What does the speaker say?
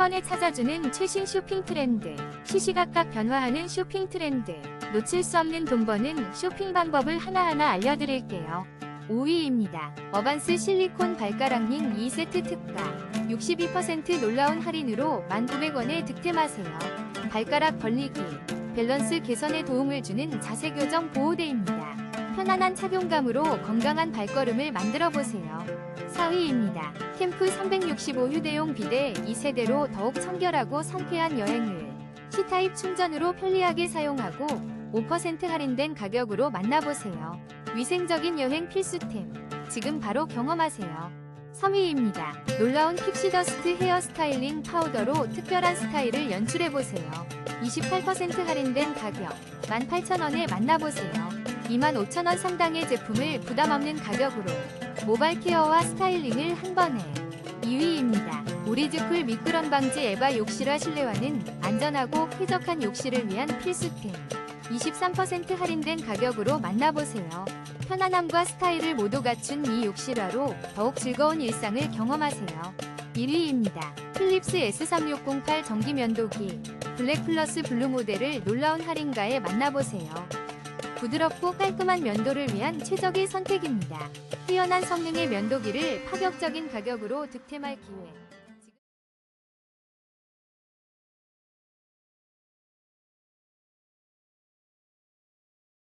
번에 찾아주는 최신 쇼핑 트렌드, 시시각각 변화하는 쇼핑 트렌드, 놓칠 수 없는 돈 버는 쇼핑 방법을 하나하나 알려드릴게요. 5위입니다. 어반스 실리콘 발가락 링 2세트 특가. 62% 놀라운 할인으로 1,900원에 득템하세요. 발가락 벌리기, 밸런스 개선에 도움을 주는 자세 교정 보호대입니다. 편안한 착용감으로 건강한 발걸음을 만들어 보세요. 4위입니다. 캠프 365 휴대용 비데 2세대로 더욱 청결하고 상쾌한 여행을 C타입 충전으로 편리하게 사용하고 5% 할인된 가격으로 만나보세요. 위생적인 여행 필수템. 지금 바로 경험하세요. 3위입니다. 놀라운 픽시더스트 헤어 스타일링 파우더로 특별한 스타일을 연출해보세요. 28% 할인된 가격 18,000원에 만나보세요. 25,000원 상당의 제품을 부담 없는 가격으로 모발 케어와 스타일링을 한 번에 2위입니다. 오리즈쿨 미끄럼 방지 에바 욕실화 실내화는 안전하고 쾌적한 욕실을 위한 필수템. 23% 할인된 가격으로 만나보세요. 편안함과 스타일을 모두 갖춘 이 욕실화로 더욱 즐거운 일상을 경험하세요. 1위입니다. 필립스 S3608 전기 면도기 블랙 플러스 블루 모델을 놀라운 할인가에 만나보세요. 부드럽고 깔끔한 면도를 위한 최적의 선택입니다. 뛰어난 성능의 면도기를 파격적인 가격으로 득템할 기회.